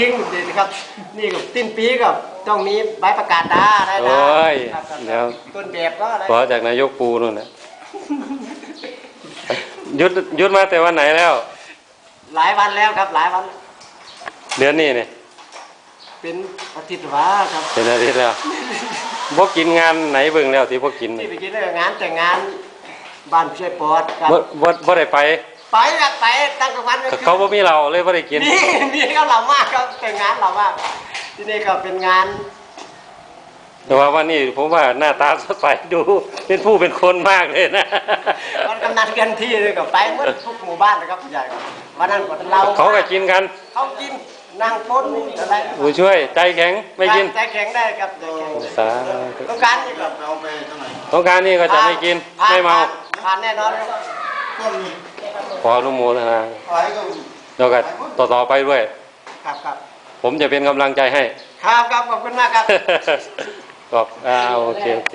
ริงๆเด็ดครับ นี่กับสิ้นปีกับต้องมีใบประกาศดาได้โอ้นะยครับครับเดี๋ยว ต้นแบบก็อะไรขอจากนายกปูนู่นนะหยุดหยุดมาแต่วันไหนแล้ว หลายวันแล้วครับหลายวัน เดือนนี้เนี่ยเป็นอาทิตย์ว่าครับ เป็นอาทิตย์แล้วบ่กินงานไหนเบิ่งแล้วที่บ่กินที่นี่ไปกินงานแต่งงานบ้านช่วยปอดครับ บ่บ่บ่ได้ไป ไปครับไปตั้งกลางวันกลางคืนเขาบ่มีเราเลยบ่ได้กิน นี่นี่ก็เหล่ามากครับแต่งงานเหล่ามากที่นี่ก็เป็นงาน แต่ว่าวันนี้ผมว่าหน้าตาสดใสดูเป็นผู้เป็นคนมากเลยนะวันกำนันกันที่เลยก็ไปหมดทุกหมู่บ้านนะครับผู้ใหญ่ครับวันนั้นก็เราเขาก็กินกัน เขากินนั่งป้นอะไรผู้ช่วยใจแข็งไม่กินใจแข็งได้ครับใจแข็งสาธุต้องการนี่ครับเอาไปเท่าไหร่ต้องการนี่ก็จะไม่กินผ่ไม่เมาผ่นผ่านแน่นอนครับต้นนี้ ขออนุโมทนาขายก็แล้วก็ต่อต่อไปด้วย ครับครับผมจะเป็นกำลังใจให้ ครับครับขอบคุณมากครับบอกอ่าโอเคโอเค